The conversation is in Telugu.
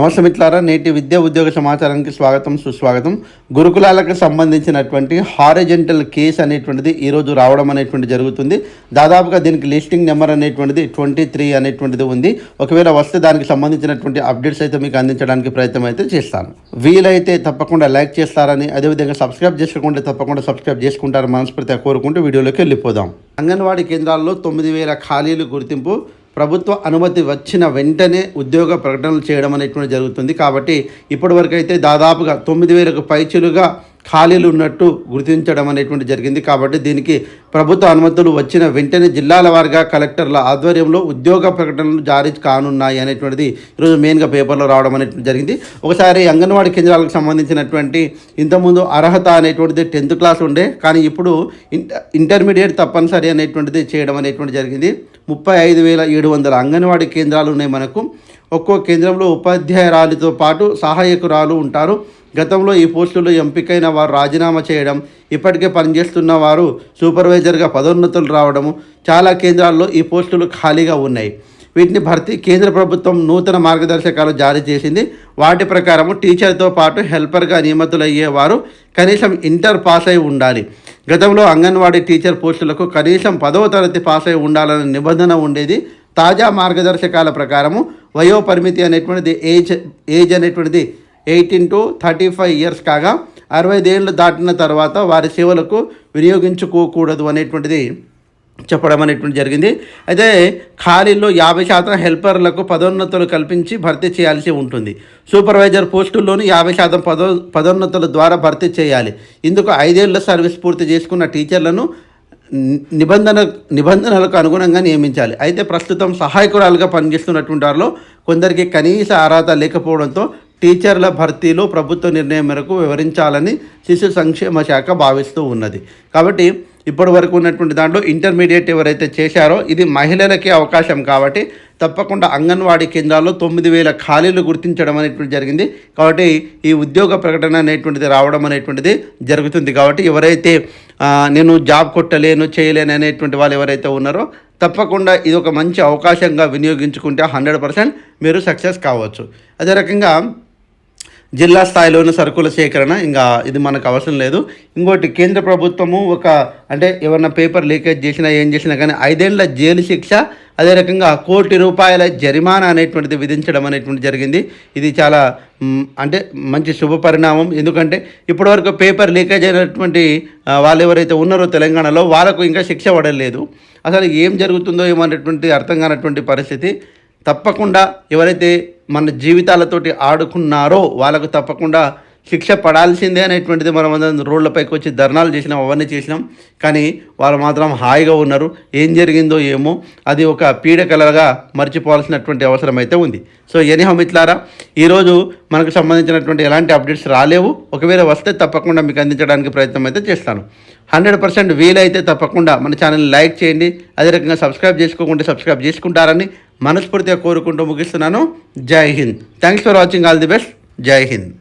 నమస్తే మిత్రులారా నేటి విద్యా ఉద్యోగ సమాచారానికి స్వాగతం సుస్వాగతం. గురుకులాలకు సంబంధించినటువంటి హారిజెంటల్ కేస్ అనేటువంటిది ఈరోజు రావడం అనేటువంటి జరుగుతుంది. దాదాపుగా దీనికి లిస్టింగ్ నెంబర్ అనేటువంటిది ట్వంటీ త్రీ అనేటువంటిది ఉంది. ఒకవేళ వస్తే దానికి సంబంధించినటువంటి అప్డేట్స్ అయితే మీకు అందించడానికి ప్రయత్నం అయితే చేస్తాను. వీలైతే తప్పకుండా లైక్ చేస్తారని అదేవిధంగా సబ్స్క్రైబ్ చేసుకోకుండా తప్పకుండా సబ్స్క్రైబ్ చేసుకుంటారని మనస్ఫూర్తిగా కోరుకుంటూ వీడియోలోకి వెళ్ళిపోదాం. అంగన్వాడీ కేంద్రాల్లో తొమ్మిది వేల ఖాళీలు గుర్తింపు ప్రభుత్వ అనుమతి వచ్చిన వెంటనే ఉద్యోగ ప్రకటనలు చేయడం అనేటువంటి జరుగుతుంది. కాబట్టి ఇప్పటివరకైతే అయితే దాదాపుగా తొమ్మిది వేలకు పైచులుగా ఖాళీలు ఉన్నట్టు గుర్తించడం అనేటువంటి జరిగింది. కాబట్టి దీనికి ప్రభుత్వ అనుమతులు వచ్చిన వెంటనే జిల్లాల వారిగా కలెక్టర్ల ఆధ్వర్యంలో ఉద్యోగ ప్రకటనలు జారీ కానున్నాయి అనేటువంటిది ఈరోజు మెయిన్గా పేపర్లో రావడం అనేటువంటి జరిగింది. ఒకసారి అంగన్వాడీ కేంద్రాలకు సంబంధించినటువంటి ఇంతకుముందు అర్హత అనేటువంటిది టెన్త్ క్లాస్ ఉండే కానీ ఇప్పుడు ఇంట ఇంటర్మీడియట్ తప్పనిసరి అనేటువంటిది చేయడం అనేటువంటి జరిగింది. ముప్పై ఐదు వేల ఏడు వందల అంగన్వాడీ కేంద్రాలు ఉన్నాయి మనకు. ఒక్కో కేంద్రంలో ఉపాధ్యాయురాలితో పాటు సహాయకురాలు ఉంటారు. గతంలో ఈ పోస్టులో ఎంపికైన వారు రాజీనామా చేయడం ఇప్పటికే పనిచేస్తున్న వారు సూపర్వైజర్గా పదోన్నతులు రావడము చాలా కేంద్రాల్లో ఈ పోస్టులు ఖాళీగా ఉన్నాయి. వీటిని భర్తీ కేంద్ర ప్రభుత్వం నూతన మార్గదర్శకాలు జారీ చేసింది. వాటి ప్రకారము టీచర్తో పాటు హెల్పర్గా నియమితులయ్యేవారు కనీసం ఇంటర్ పాస్ అయి ఉండాలి. గతంలో అంగన్వాడీ టీచర్ పోస్టులకు కనీసం పదవ తరగతి పాస్ అయి ఉండాలనే నిబంధన ఉండేది. తాజా మార్గదర్శకాల ప్రకారము వయోపరిమితి అనేటువంటిది ఏజ్ ఏజ్ అనేటువంటిది eighteen to thirty five years కాగా అరవై ఏళ్ళు దాటిన తర్వాత వారి సేవలకు వినియోగించుకోకూడదు అనేటువంటిది చెప్పడం అనేటువంటి జరిగింది. అయితే ఖాళీల్లో యాభై శాతం హెల్పర్లకు పదోన్నతులు కల్పించి భర్తీ చేయాల్సి ఉంటుంది. సూపర్వైజర్ పోస్టుల్లోని యాభై శాతం పదో పదోన్నతుల ద్వారా భర్తీ చేయాలి. ఇందుకు ఐదేళ్ళ సర్వీస్ పూర్తి చేసుకున్న టీచర్లను నిబంధన నిబంధనలకు అనుగుణంగా నియమించాలి. అయితే ప్రస్తుతం సహాయకురాలుగా పనిచేస్తున్నటువంటి వారిలో కొందరికి కనీస అర్హత లేకపోవడంతో టీచర్ల భర్తీలో ప్రభుత్వ నిర్ణయం మేరకు వివరించాలని శిశు సంక్షేమ శాఖ భావిస్తూ ఉన్నది. కాబట్టి ఇప్పటి వరకు ఉన్నటువంటి దాంట్లో ఇంటర్మీడియట్ ఎవరైతే చేశారో ఇది మహిళలకే అవకాశం కాబట్టి తప్పకుండా అంగన్వాడీ కేంద్రాల్లో తొమ్మిది వేల ఖాళీలు గుర్తించడం అనేటువంటి జరిగింది. కాబట్టి ఈ ఉద్యోగ ప్రకటన అనేటువంటిది రావడం అనేటువంటిది జరుగుతుంది. కాబట్టి ఎవరైతే నేను జాబ్ కొట్టలేను చేయలేను అనేటువంటి వాళ్ళు ఎవరైతే ఉన్నారో తప్పకుండా ఇది ఒక మంచి అవకాశంగా వినియోగించుకుంటే హండ్రెడ్ పర్సెంట్ మీరు సక్సెస్ కావచ్చు. అదే రకంగా జిల్లా స్థాయిలోని సరుకుల సేకరణ ఇంకా ఇది మనకు అవసరం లేదు. ఇంకోటి కేంద్ర ప్రభుత్వము ఒక అంటే ఏమన్నా పేపర్ లీకేజ్ చేసినా ఏం చేసినా కానీ ఐదేళ్ళ జైలు శిక్ష అదే రకంగా కోటి రూపాయల జరిమానా అనేటువంటిది విధించడం అనేటువంటి జరిగింది. ఇది చాలా అంటే మంచి శుభ పరిణామం. ఎందుకంటే ఇప్పటివరకు పేపర్ లీకేజ్ అయినటువంటి వాళ్ళు ఎవరైతే ఉన్నారో తెలంగాణలో వాళ్ళకు ఇంకా శిక్ష పడలేదు. అసలు ఏం జరుగుతుందో ఏమనేటువంటి అర్థం కానటువంటి పరిస్థితి. తప్పకుండా ఎవరైతే మన జీవితాలతోటి ఆడుకున్నారో వాళ్ళకు తప్పకుండా శిక్ష పడాల్సిందే అనేటువంటిది మనం అందరం రోడ్లపైకి వచ్చి ధర్నాలు చేసినాం అవన్నీ చేసినాం. కానీ వాళ్ళు మాత్రం హాయిగా ఉన్నారు. ఏం జరిగిందో ఏమో అది ఒక పీడకలగా మర్చిపోవాల్సినటువంటి అవసరం అయితే ఉంది. సో ఎనీహో మిత్లారా ఈరోజు మనకు సంబంధించినటువంటి ఎలాంటి అప్డేట్స్ రాలేవు. ఒకవేళ వస్తే తప్పకుండా మీకు అందించడానికి ప్రయత్నం అయితే చేస్తాను. హండ్రెడ్ పర్సెంట్ వీలైతే తప్పకుండా మన ఛానల్ని లైక్ చేయండి. అదే రకంగా సబ్స్క్రైబ్ చేసుకోకుండా సబ్స్క్రైబ్ చేసుకుంటారని మనస్ఫూర్తిగా కోరుకుంటూ ముగిస్తున్నాను. జై Hind. Thanks for watching all the best జై హింద్.